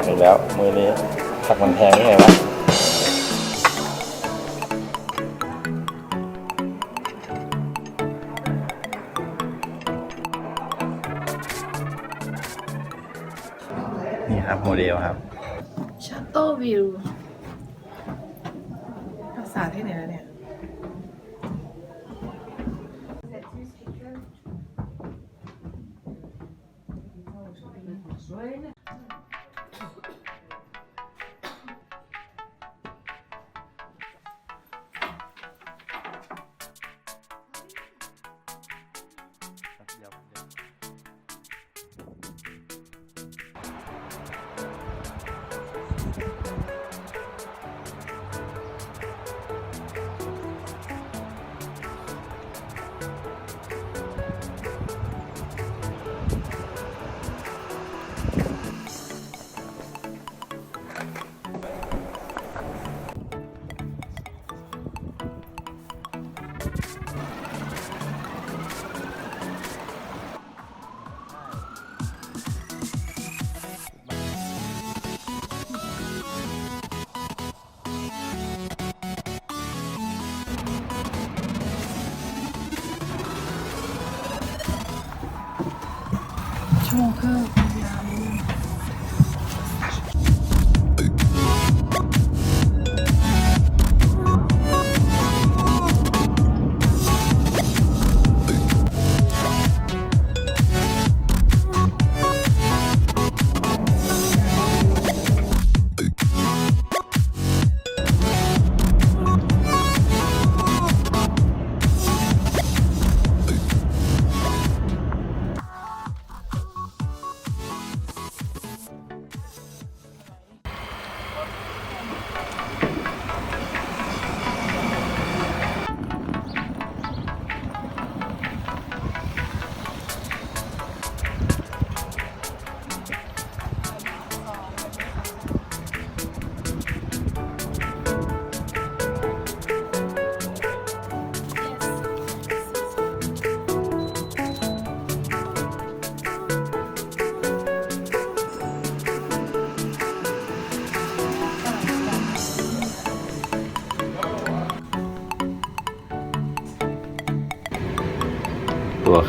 หักอีกแล้ว มือนี้หักมันแพงได้ไงวะนี่ครับโมเดลครับชัตโตวิวภาษาที่ไหนแล้วเนี่ย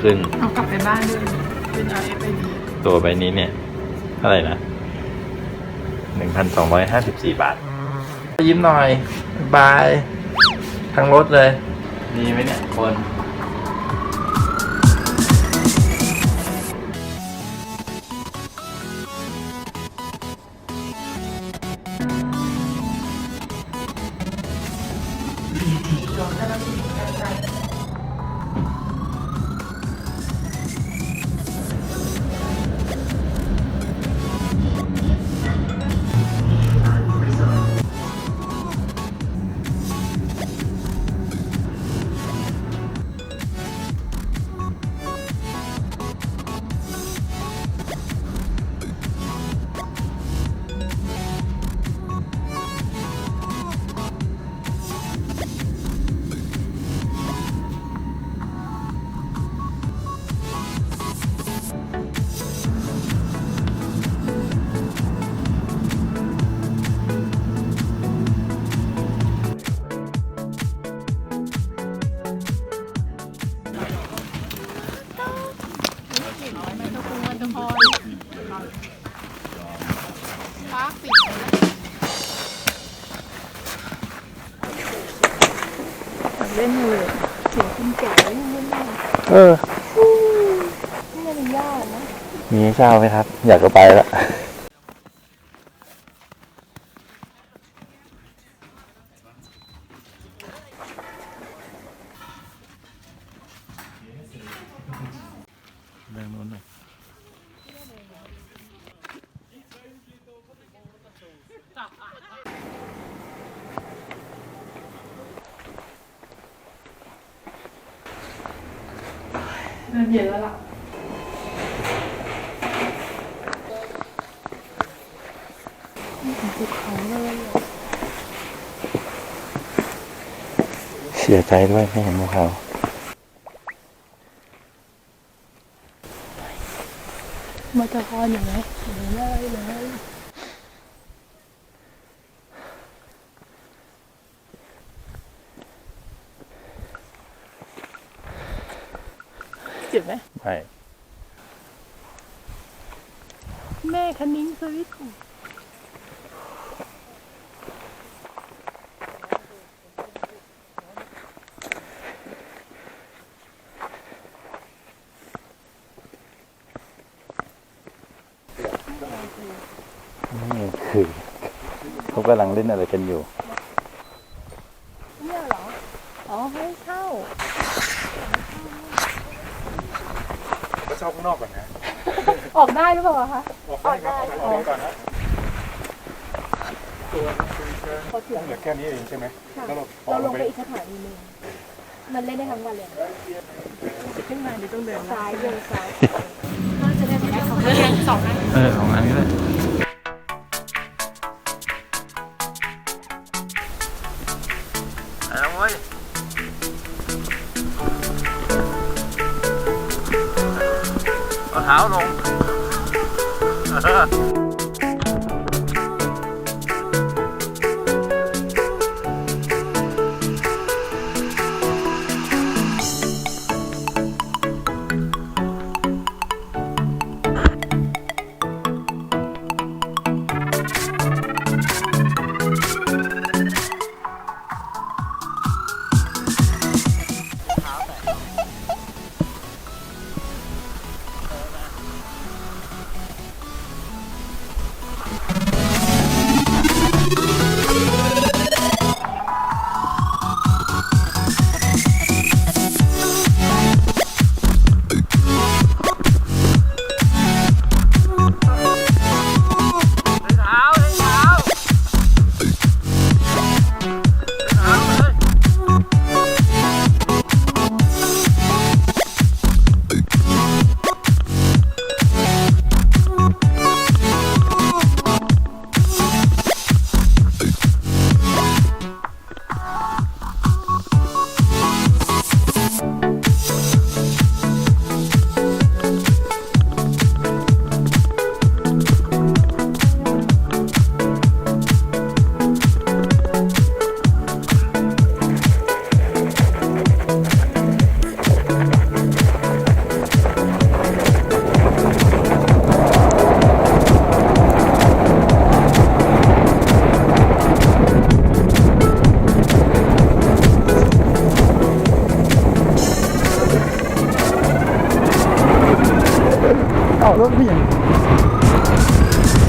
ขึ้น เอากลับไปบ้านด้วยเป็น RFID ตัวใบนี้เนี่ยเท่าไหร่นะหนึ่งพันสองร้อยห้าสิบสี่บาท ยิ้มหน่อยบายทั้งรถเลย ดีไหมเนี่ยคน คุณแก่เล่นเล่นมากเออ นี่มันยากนะ มีให้เช่าไหมครับ อยากจะไปละเรื่องนู้นหน่อย เริ่มเย็นแล้วล่ะภูเขาเลยเสียใจด้วยไม่เห็นพวกเขา มาจะพรอย่างไรอย่างไรเลย เจ็บไหมไม่แม่คันนิ้งสวิตช์นี่คือเขากำลังเล่นอะไรกันอยู่ เนี่ยเหรอ อ๋อให้เช่าก็ เช่าข้างนอกก่อนนะ ออกได้หรือเปล่าคะออกได้ครับออกได้ก่อนนะตัวพอเถียงเหลือแค่นี้เองใช่ไหมค่ะแล้วเราเราลงไปไปอีกสถานีหนึ่งมันเล่นได้ทั้งวันเลยจะขึ้นมาเดี๋ยวต้องเดินซ้ายเดินซ้ายน่าจะได้ไม่ได้สองอันสองอันเออของอันนี้แหละเอาเว้ย เอาเท้าลง รถพี่ยัง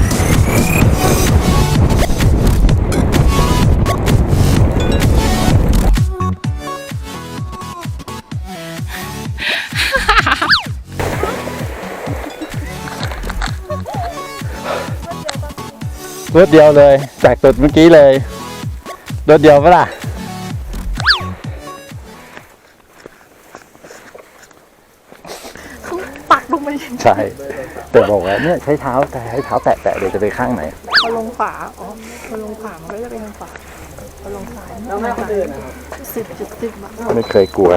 รถเดียวเลยจากตุดเมื่อกี้เลยรถเดียวปะล่ะ ใช่ แต่บอกว่าเนี่ยใช้เท้าแต่ใช้เท้าแตะๆเดี๋ยวจะไปข้างไหนพอลงขวาอ๋อพอลงขวามันก็จะเป็นทางขวาพอลงซ้ายแล้วแม่คนอื่นสิบจุดสิบบาทไม่เคยกลัว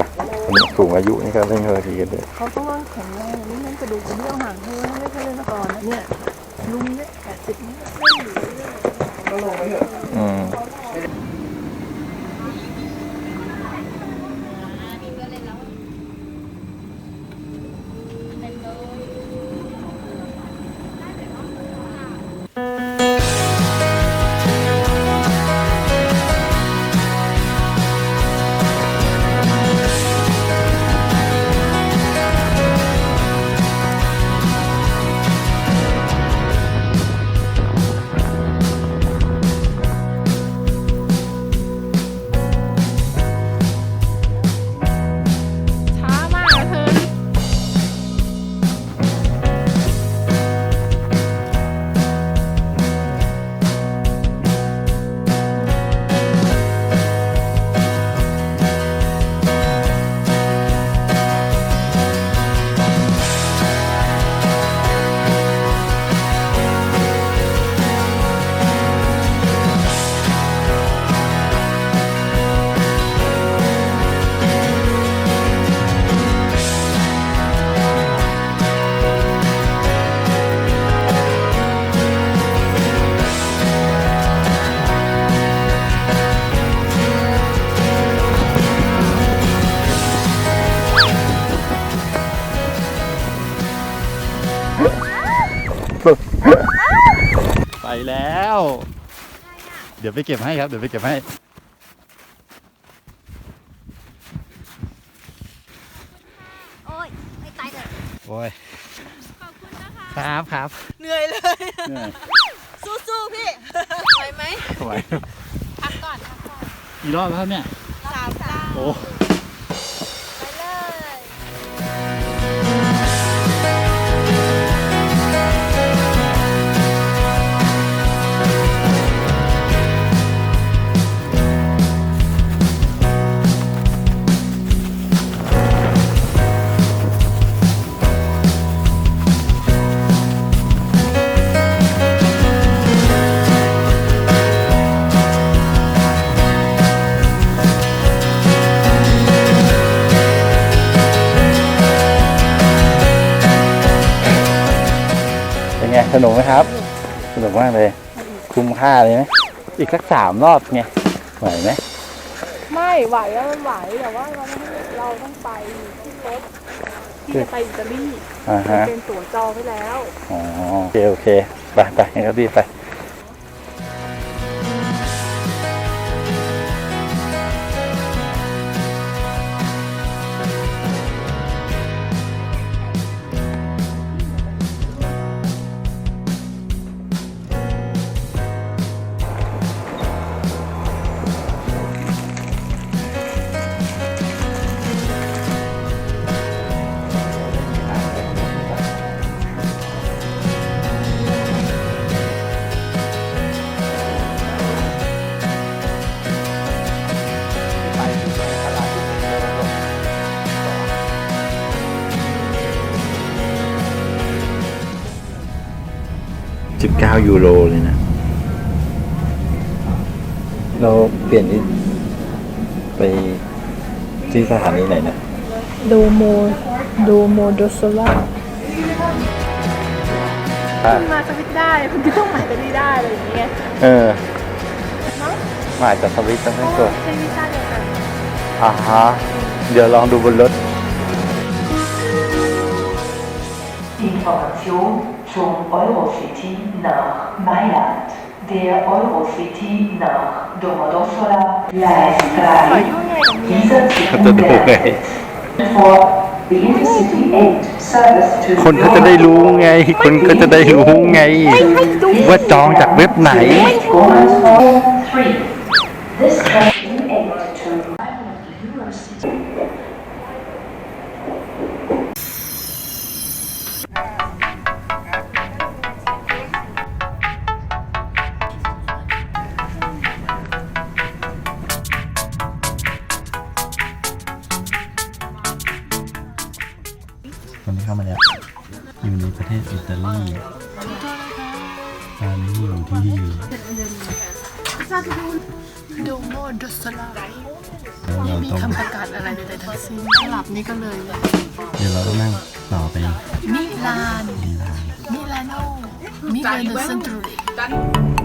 สูงอายุนี่ก็เล่นเคยทีกันเลยเขาต้องว่าแข็งแรงนี่นั่นกระดูกกระเดี่ยวห่างเท่านั้นไม่ใช่เล่นมาก่อนนะเนี่ยลุงเนี่ยแปดสิบนี่เล่นอยู่เรื่อย ดี๋ยวไปเก็บให้ครับ เดี๋ยวไปเก็บให้ โอ้ยไม่ตายเลยโอ้ยครับครับเหนื่อยเลย เหนื่อยสู้ๆ พี่ไหวไหมไหวพักก่อนพักก่อนกี่รอบแล้วครับเนี่ย สามสาม โอ้ อีกสักสามรอบไงไหวไหมไม่ไหวแล้วมันไหวแต่ว่าเราไม่เราต้องไปที่รถที่จะไปอิตาลีอ่าฮะ เป็นตั๋วจองไว้แล้ว อ๋อโอเคโอเค ไปไปงั้นก็รีบไป ยูโรเลยนะ เราเปลี่ยนที่ไปที่สถานีไหนนะ โดโม โดโมโดโซล่าอะมาสวิตได้คุณที่ต้องมาอิตาลีได้อะไรอย่างเงี้ยเออมาจากสวิตช์ตั้งแต่ตัวใช้วีซ่าเดียวกันอ่าฮะ เดี๋ยวลองดูบนรถ Information zum Eurocity nach Mailand. Der Eurocity nach Domodossola Gleis 3. Dieser Zug wird for the Intercity 8 service to คนก็จะได้รู้ไง คนก็จะได้รู้ไง ว่าจองจากเว็บไหน Goals for 3. This train ประเทศอิตาลีตอนนี้อยู่ที่โดโมโดสลาแล้วเรามีต้อง คำประกาศอะไรใดๆทั้งสิ้นหลับนี่ก็เลย เดี๋ยวเราต้องนั่งต่อไปมิลาน ดีลานมิลานโนมิลานเซนตรู